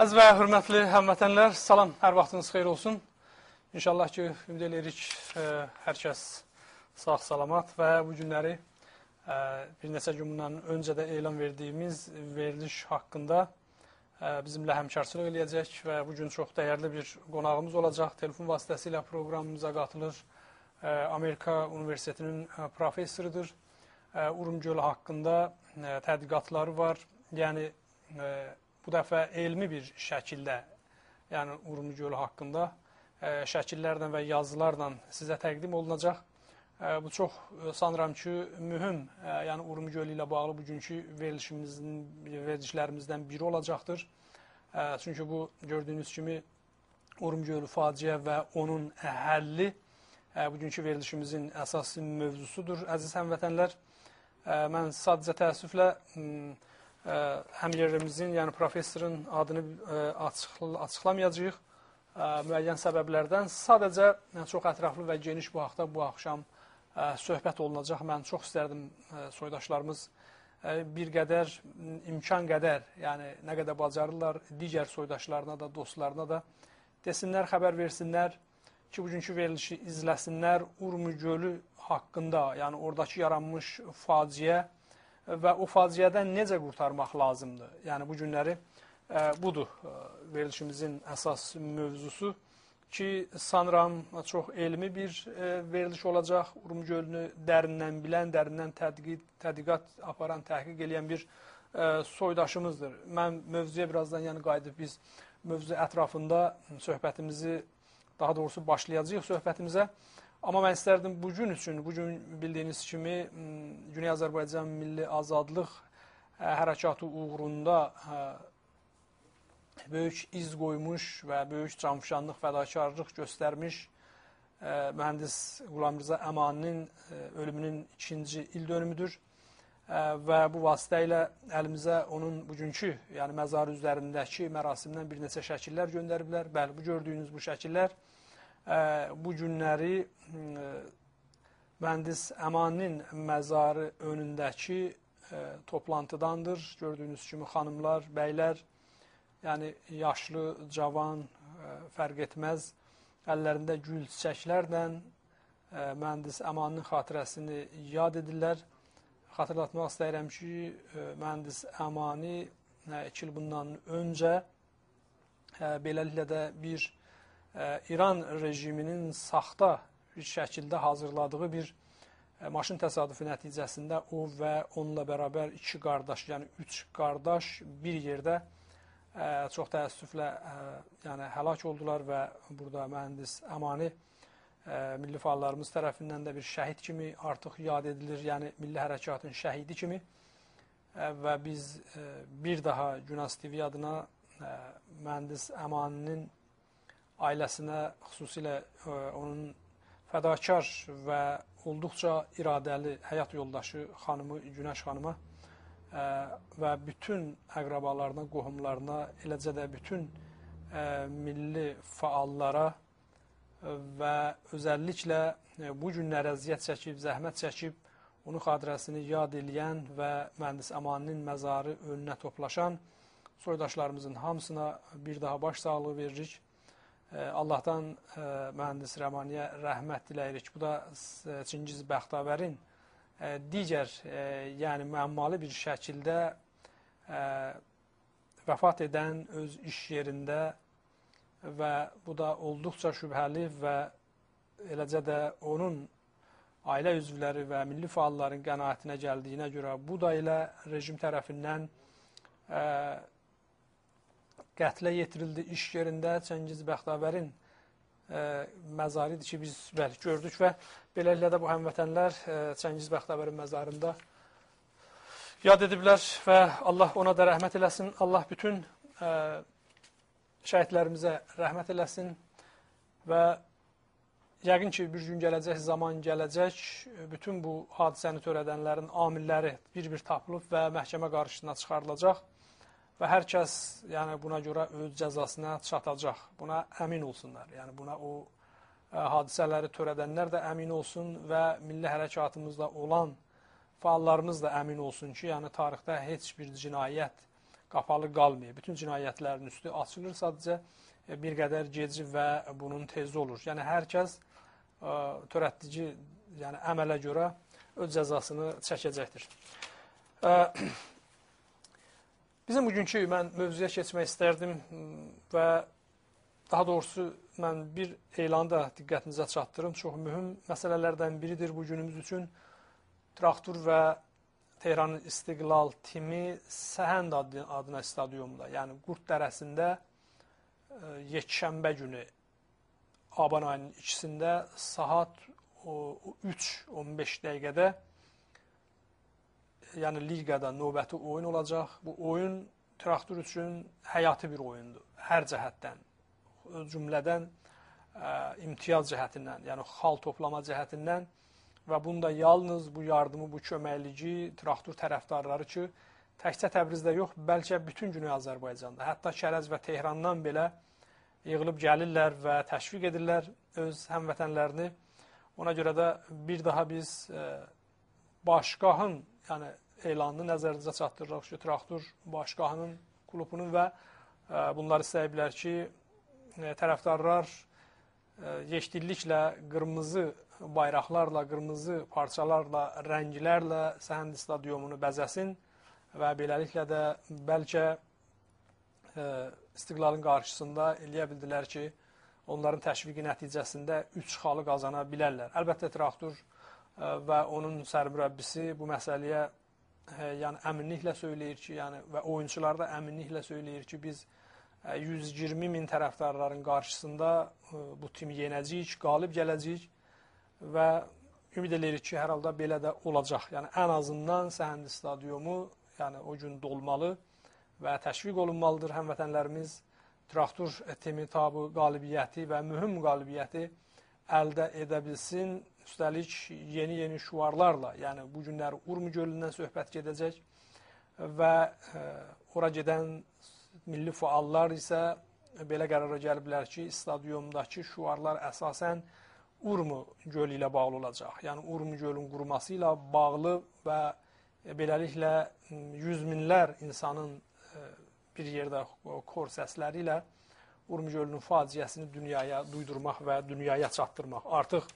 Əziz və hörmətli həmvətənlər, salam, hər vaxtınız xeyir olsun. İnşallah ki, ümid edirik ə, hər kəs sağ-salamat və bu günləri ə, bir neçə gün bundan öncə də elan verdiyimiz veriliş haqqında ə, bizimlə həmkarçılıq eləyəcək və bu gün çox dəyərli bir qonağımız olacaq. Telefon vasitəsilə proqramımıza qatılır. Ə, Amerika Universitetinin ə, professorudur. Ə, Urum gölü haqqında ə, tədqiqatları var. Yəni, ə, bu dəfə elmi bir şəkildə, yəni Urumlu gölü haqqında ə, şəkillərlə və yazılarla sizə təqdim olunacaq. Ə, bu çox ə, sanıram ki, mühüm, ə, yəni Urumlu gölü ilə bağlı bugünkü verilişimizin verilişlərimizdən biri olacaqdır. Ə, çünki bu gördüyünüz kimi Urum gölü faciə və onun həlli ə, bugünkü verilişimizin əsas mövzusudur. Əziz həmvətənlər, ə, mən sadəcə təəssüflə ə, həm yerimizin, yəni professorun adını açıql açıqlamayacağıq müəyyən səbəblərdən. Sadəcə yəni, çox ətraflı və geniş bu haqda bu axşam söhbət olunacaq. Mən çox istərdim soydaşlarımız bir qədər, imkan qədər, yəni nə qədər bacarırlar, digər soydaşlarına da, dostlarına da desinlər, xəbər versinlər ki, bugünkü verilişi izləsinlər. Urmu gölü haqqında, yəni oradakı yaranmış faciə, və o faciədən necə qurtarmaq lazımdır? Yəni bu günləri ə, budur ə, verilişimizin əsas mövzusu ki, sanıram çox elmi bir ə, veriliş olacaq. Urum gölünü dərindən bilən, dərindən tədqiq, tədqiqat aparan, təhqiq edən bir ə, soydaşımızdır. Mən mövzuya birazdan yəni qayıdıb biz mövzu ətrafında söhbətimizi daha doğrusu başlayacağıq söhbətimizə. Amma mən istərdim bu gün üçün, bu gün bildiyiniz kimi Güney Azərbaycan Milli Azadlıq hərəkatı uğrunda böyük iz qoymuş və böyük canfişanlıq, fədakarlıq göstərmiş mühəndis Qulamrıza Əmaninin ölümünün ikinci il dönümüdür və bu vasitə ilə əlimizə onun bugünkü, yəni məzar üzərindəki mərasimdən bir neçə şəkillər göndəriblər. Bəli, bu gördüyünüz bu şəkillər bu günləri mühəndis Əmaninin məzarı önündəki toplantıdandır. Gördüyünüz kimi xanımlar, bəylər, yəni yaşlı, cavan, fərq etməz, əllərində gül çiçəklərlə mühəndis Əmaninin xatirəsini yad edirlər. Xatırlatmaq istəyirəm ki, mühəndis Əmani iki il bundan öncə beləliklə də bir İran rejiminin saxta bir şəkildə hazırladığı bir maşın təsadüfü nəticəsində o və onunla bərabər iki qardaş, yəni üç qardaş bir yerdə çox təəssüflə yəni həlak oldular və burada mühəndis Əmani milli fəallarımız tərəfindən də bir şəhid kimi artıq yad edilir, yəni milli hərəkatın şəhidi kimi. Və biz bir daha Günas TV adına mühəndis Əmaninin ailəsinə, xüsusilə ə, e, onun fədakar və olduqca iradəli həyat yoldaşı xanımı Günəş xanıma ə, e, və bütün əqrabalarına, qohumlarına, eləcə də bütün ə, e, milli fəallara və özəlliklə bu günlər əziyyət çəkib, zəhmət çəkib, onun xatirəsini yad eləyən və mühəndis Əmaninin məzarı önünə toplaşan soydaşlarımızın hamısına bir daha baş sağlığı veririk. Allahdan ə, mühəndis Rəmaniyə rəhmət diləyirik. Bu da Çingiz Bəxtavərin ə, digər, yəni müəmmalı bir şəkildə vəfat edən öz iş yerində və bu da olduqca şübhəli və eləcə də onun ailə üzvləri və milli fəalların qənaətinə gəldiyinə görə bu da elə rejim tərəfindən ə, qətlə yetirildi iş yerində Çəngiz Bəxtavərin ə, məzarıdır ki, biz bəli, gördük və beləliklə də bu həmvətənlər ə, Çəngiz Bəxtavərin məzarında yad ediblər və Allah ona da rəhmət eləsin. Allah bütün ə, şəhidlərimizə rəhmət eləsin və yəqin ki, bir gün gələcək, zaman gələcək, bütün bu hadisəni törədənlərin amilləri bir-bir tapılıb və məhkəmə qarşısına çıxarılacaq və hər kəs yəni buna görə öz cəzasına çatacaq. Buna əmin olsunlar. Yəni buna o ə, e, hadisələri törədənlər də əmin olsun və milli hərəkatımızda olan fəallarımız da əmin olsun ki, yəni tarixdə heç bir cinayət qapalı qalmayıb. Bütün cinayətlərin üstü açılır, sadəcə e, bir qədər gec və bunun tez olur. Yəni hər kəs ə, törətdici yəni əmələ görə öz cəzasını çəkəcəkdir. Ə, bizim bugünkü mən mövzuya keçmək istərdim və daha doğrusu mən bir elanı da diqqətinizə çatdırım. Çox mühüm məsələlərdən biridir bu günümüz üçün. Traktor və Tehranın İstiqlal timi Səhənd adına stadionda, yəni Qurd dərəsində e, yekşənbə günü aban ayının ikisində saat 3-15 dəqiqədə yəni liqada növbəti oyun olacaq. Bu oyun traktor üçün həyati bir oyundur. Hər cəhətdən, cümlədən ə, e, imtiyaz cəhətindən, yəni xal toplama cəhətindən və bunda yalnız bu yardımı, bu köməkliyi traktor tərəfdarları ki, təkcə Təbrizdə yox, bəlkə bütün günü Azərbaycanda, hətta Kərəz və Tehrandan belə yığılıb gəlirlər və təşviq edirlər öz həmvətənlərini. Ona görə də bir daha biz e, başqahın, yəni elanını nəzərinizə çatdırırıq ki, traktor başqahının klubunun və e, bunlar istəyiblər ki, e, tərəfdarlar yeşilliklə qırmızı bayraqlarla, qırmızı parçalarla, rənglərlə Səhənd stadionunu bəzəsin və beləliklə də bəlkə e, istiqlalın qarşısında eləyə bildilər ki, onların təşviqi nəticəsində 3 xalı qazana bilərlər. Əlbəttə traktor e, və onun sərmürəbbisi bu məsələyə yəni əminliklə söyləyir ki, yəni və oyunçular da əminliklə söyləyir ki, biz 120 e, min tərəfdarların qarşısında bu tim yenəcəyik, qalib gələcəyik və ümid edirik ki, hər halda belə də olacaq. Yəni ən azından Səhəndi stadiomu, yəni o gün dolmalı və təşviq olunmalıdır həmvətənlərimiz traktor timi tabu qalibiyyəti və mühüm qalibiyyəti əldə edə bilsin. Üstəlik yeni-yeni şuarlarla, yəni bu günlər Urmu gölündən söhbət gedəcək və e, ora gedən milli fəallar isə belə qərara gəliblər ki, stadionumdakı şuarlar əsasən Urmu gölü ilə bağlı olacaq. Yəni Urmu gölün quruması ilə bağlı və beləliklə yüz minlər insanın e, bir yerdə kor səsləri ilə Urmu gölünün faciəsini dünyaya duydurmaq və dünyaya çatdırmaq. Artıq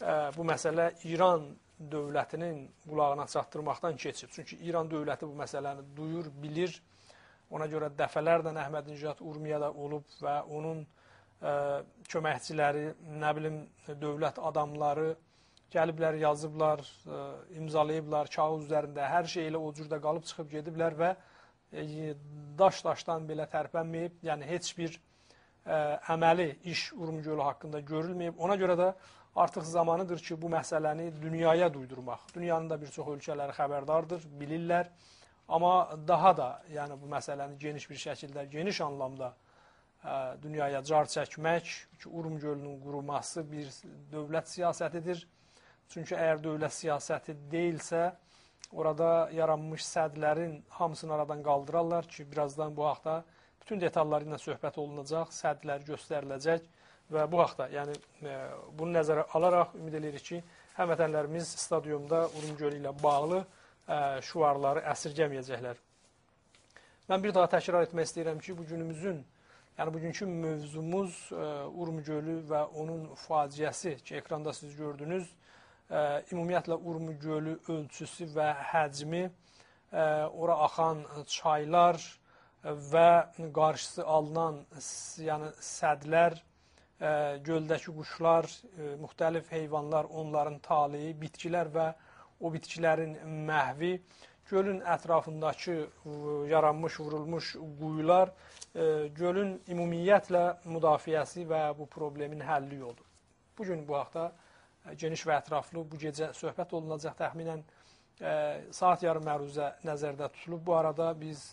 e, bu məsələ İran dövlətinin qulağına çatdırmaqdan keçib. Çünki İran dövləti bu məsələni duyur, bilir. Ona görə dəfələrlə Əhmədinəcad Urmiyada olub və onun köməkçiləri, nə bilim, dövlət adamları gəliblər, yazıblar, imzalayıblar kağız üzərində, hər şey elə o cürdə qalıb çıxıb gediblər və daş-daşdan belə tərpənməyib, yəni heç bir ə, əməli iş Urmu gölü haqqında görülməyib. Ona görə də artıq zamanıdır ki, bu məsələni dünyaya duydurmaq. Dünyanın da bir çox ölkələri xəbərdardır, bilirlər. Amma daha da, yəni bu məsələni geniş bir şəkildə, geniş anlamda dünyaya car çəkmək ki, Urum gölünün quruması bir dövlət siyasətidir. Çünki əgər dövlət siyasəti deyilsə, orada yaranmış sədlərin hamısını aradan qaldırarlar ki, birazdan bu haqda bütün detalları ilə söhbət olunacaq, sədlər göstəriləcək və bu haqda, yəni e, bunu nəzərə alaraq ümid edirik ki, həmvətənlərimiz stadionda Urum gölü ilə bağlı e, şuarları əsirgəməyəcəklər. Mən bir daha təkrar etmək istəyirəm ki, bu günümüzün Yəni bugünkü mövzumuz e, Urmu gölü və onun faciəsi ki, ekranda siz gördünüz. E, ümumiyyətlə Urmu gölü ölçüsü və həcmi, e, ora axan çaylar və qarşısı alınan yəni sədlər, ə, göldəki quşlar, ə, müxtəlif heyvanlar, onların taliyi, bitkilər və o bitkilərin məhvi, gölün ətrafındakı yaranmış, vurulmuş quyular gölün ümumiyyətlə müdafiəsi və bu problemin həlli yoludur. Bu gün bu haqda e, geniş və ətraflı bu gecə söhbət olunacaq. Təxminən e, saat yarım məruzə nəzərdə tutulub. Bu arada biz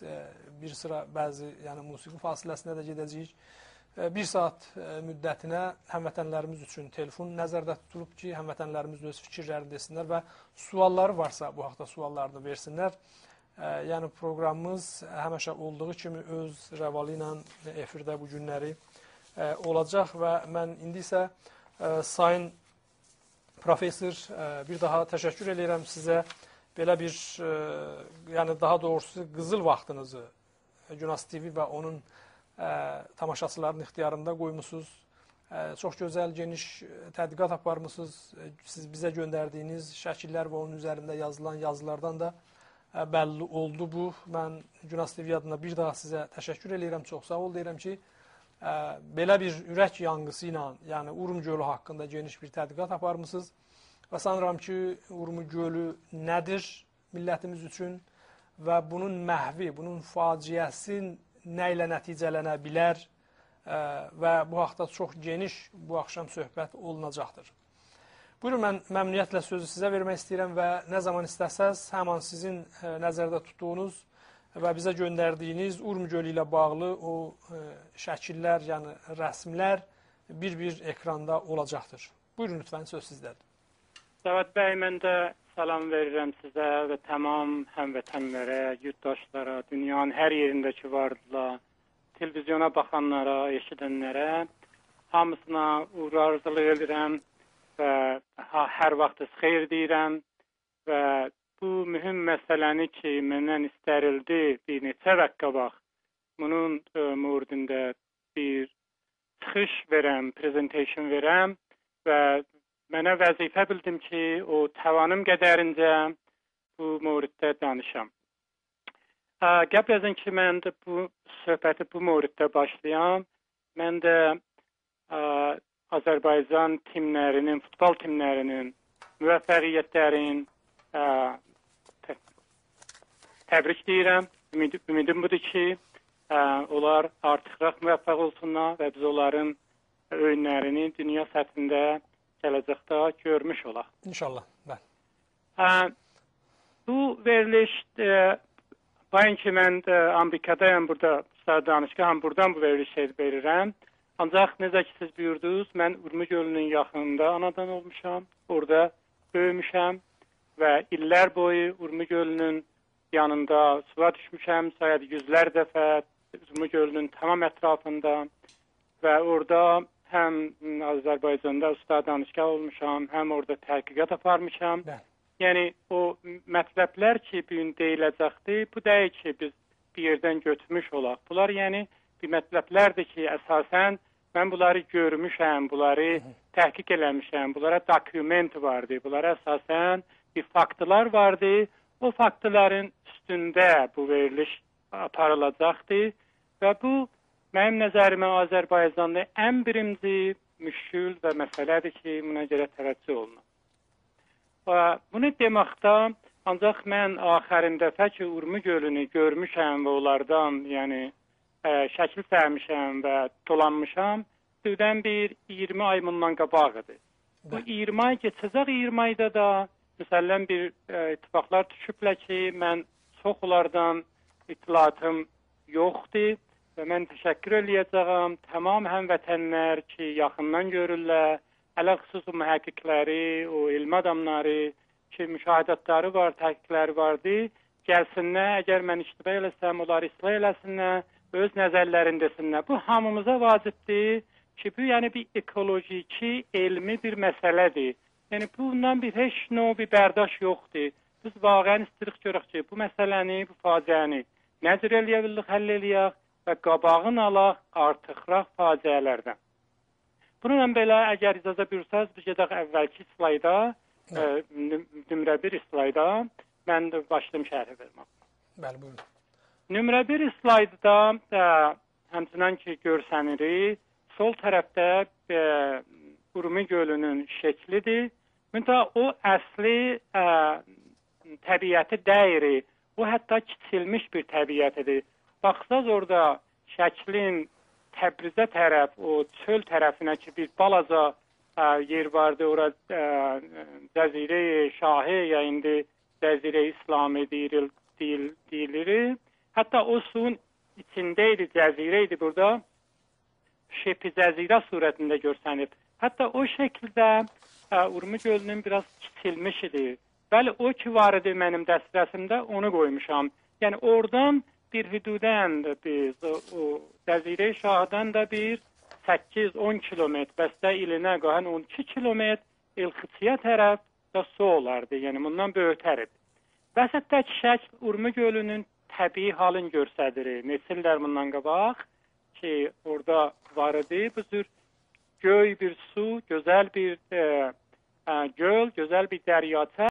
bir sıra bəzi, yəni musiqi fasiləsinə də gedəcəyik. Bir saat müddətinə həmvətənlərimiz üçün telefon nəzərdə tutulub ki, həmvətənlərimiz öz fikirlərini desinlər və sualları varsa bu haqda suallarını versinlər yəni proqramımız həmişə olduğu kimi öz rəvalı ilə efirdə bu günləri olacaq və mən indi isə sayın professor bir daha təşəkkür edirəm sizə belə bir yəni daha doğrusu qızıl vaxtınızı Günas TV və onun ə, tamaşaçıların ixtiyarında qoymusunuz. Ə, çox gözəl, geniş tədqiqat aparmısınız. Siz bizə göndərdiyiniz şəkillər və onun üzərində yazılan yazılardan da ə, bəlli oldu bu. Mən Günas TV adına bir daha sizə təşəkkür edirəm, çox sağ ol deyirəm ki, ə, belə bir ürək yanğısı ilə, yəni Urum gölü haqqında geniş bir tədqiqat aparmısınız. Və sanıram ki, Urmu gölü nədir millətimiz üçün və bunun məhvi, bunun faciəsi nə ilə nəticələnə bilər ə, və bu haqda çox geniş bu axşam söhbət olunacaqdır. Buyurun, mən məmnuniyyətlə sözü sizə vermək istəyirəm və nə zaman istəsəz, həman sizin ə, nəzərdə tutduğunuz və bizə göndərdiyiniz Urm gölü ilə bağlı o ə, şəkillər, yəni rəsmlər bir-bir ekranda olacaqdır. Buyurun, lütfən, söz sizdədir. Səvat bəy, mən də salam verirəm sizə və tamam həmvətənlərə, yurttaşlara, dünyanın hər yerində ki vardılar, televizyona baxanlara, eşidənlərə hamısına uğur arzulayır edirəm və hər vaxtınız xeyir deyirəm və bu mühüm məsələni ki, məndən istərildi bir neçə vaxt qabaq, bunun e, mürdində bir çıxış verəm, presentation verəm və Mənə vəzifə bildim ki, o təvanım qədərincə bu mövriddə danışam. Qəbl az ki, mən də bu söhbəti bu mövriddə başlayam, mən də ə, Azərbaycan timlərinin, futbol timlərinin müvəffəqiyyətlərin ə, tə, təbrik deyirəm. Ümid, ümidim budur ki, ə, onlar artıqraq müvəffəq olsunlar və biz onların öyünlərini dünya səthində gələcəkdə görmüş olaq. İnşallah. Bəli. Hə, bu veriliş e, Bayın ki, mən də Amerikadayam, burada sizə danışqam, buradan bu verilişi verirəm. Ancaq necə ki, siz buyurdunuz, mən Urmu gölünün yaxınında anadan olmuşam, orada böyümüşəm və illər boyu Urmu gölünün yanında suya düşmüşəm, sayəd yüzlər dəfə Urmu gölünün tamam ətrafında və orada həm Azərbaycanda usta danışqa olmuşam, həm orada tədqiqat aparmışam. Bəli. Yəni o mətləblər ki, bu gün deyiləcəkdir, bu deyil ki, biz bir yerdən götürmüş olaq. Bunlar yəni bir mətləblərdir ki, əsasən mən bunları görmüşəm, bunları təhqiq eləmişəm, bunlara dokument vardı, bunlara əsasən bir faktlar vardı. O faktların üstündə bu veriliş aparılacaqdır və bu Mənim nəzərimə Azərbaycanda ən birinci müşkül və məsələdir ki, buna görə təvəccüh olunur. Və bunu deməkdə ancaq mən axərin dəfə ki, Urmu gölünü görmüşəm və onlardan, yəni ə, şəkil sərmişəm və dolanmışam, düdən bir 20 ay bundan qabaq idi. Bu 20 ay keçəcək 20 ayda da məsələn bir ə, ittifaqlar düşüblər ki, mən çox onlardan ittilatım yoxdur və mən təşəkkür eləyəcəyəm tamam həmvətənlər ki, yaxından görürlər, hələ xüsusi mühəqqiqləri, o elm adamları ki, müşahidətləri var, təhqiqləri vardı, gəlsinlər, əgər mən iştibah eləsəm, onlar islah eləsinlər, öz nəzərlərini desinlər. Bu hamımıza vacibdir ki, bu yəni bir ekolojiki, elmi bir məsələdir. Yəni bundan bir heç növ bir bərdaş yoxdur. Biz vaqəən istirik görək ki, bu məsələni, bu faciəni necə eləyə bildik, həll eləyək və qabağını alaq artıqraq faciələrdən. Bununla belə, əgər icazə buyursaz, biz gedək əvvəlki slayda, ə, nömrə 1 slayda mən də başlayım şərh vermə. Bəli, buyurun. Nömrə 1 slaydda ə, həmçinin ki görsənirik, sol tərəfdə ə, Urmi gölünün şəklidir. Müntə o əsli ə, təbiəti dəyiri. O hətta kiçilmiş bir təbiətidir. Baxsaz orada şəklin Təbrizə tərəf, o çöl tərəfinə ki, bir balaca ə, yer vardı, ora Cəzirə Şahı ya indi Cəzirə İslami deyil, deyil, deyilir. Hətta o suyun içində idi, cəzirə idi burada. Şepi cəzirə surətində görsənib. Hətta o şəkildə ə, Urmu gölünün biraz kiçilmiş idi. Bəli, o ki var idi mənim dəstəsimdə, onu qoymuşam. Yəni oradan bir hüdudən biz o Cəzirə Şahdan da bir 8-10 kilometr, bəstə ilinə qahan 12 kilometr İlxiçiyə tərəf da su olardı. Yəni bundan böyütərib. Vəsətdəki şəkl Urmu gölünün təbii halını göstərir. Neçə illər bundan qabaq ki, orada var idi bu cür göy bir su, gözəl bir e, e, göl, gözəl bir dəryatə